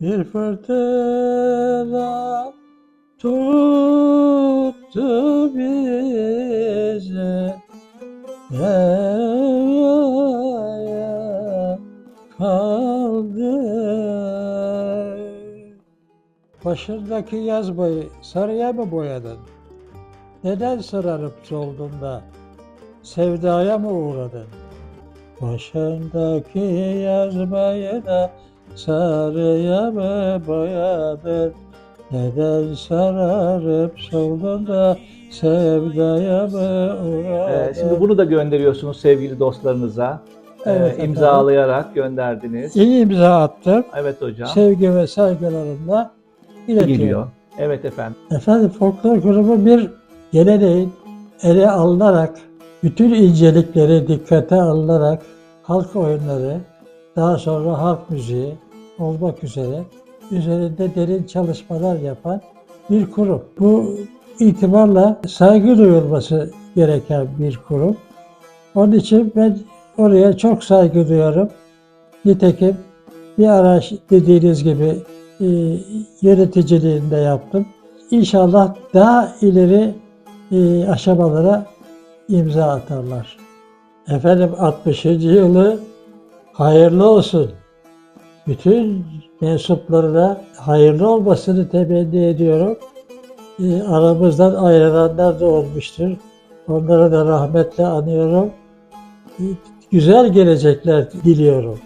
Bir fırtına tuttu bizi Deryaya kaldı Başındaki yaz boyu sarıya mı boyadın? Neden sararıp soldun da sevdaya mı uğradın? Başındaki yazmayı da sarıya mı boyadın? Neden sararıp soldun da sevdaya mı uğradın? Ee, şimdi bunu da gönderiyorsunuz sevgili dostlarınıza. Ee, Evet efendim. imzalayarak gönderdiniz. İyi imza attım. Evet hocam. Sevgi ve saygılarımla iletiyorum. Geliyor. Evet efendim. Efendim folklor grubu bir geleneğin ele alınarak, bütün incelikleri dikkate alınarak halk oyunları, daha sonra halk müziği olmak üzere üzerinde derin çalışmalar yapan bir kurum. Bu itibarla saygı duyulması gereken bir kurum. Onun için ben oraya çok saygı duyuyorum. Nitekim bir araç dediğiniz gibi e, yöneticiliğinde yaptım. İnşallah daha ileri e, aşamalara imza atarlar. Efendim 60. yılı hayırlı olsun. Bütün mensuplarına hayırlı olmasını temenni ediyorum. E, aramızdan ayrılanlar da olmuştur. Onları da rahmetle anıyorum. E, Güzel gelecekler diliyorum.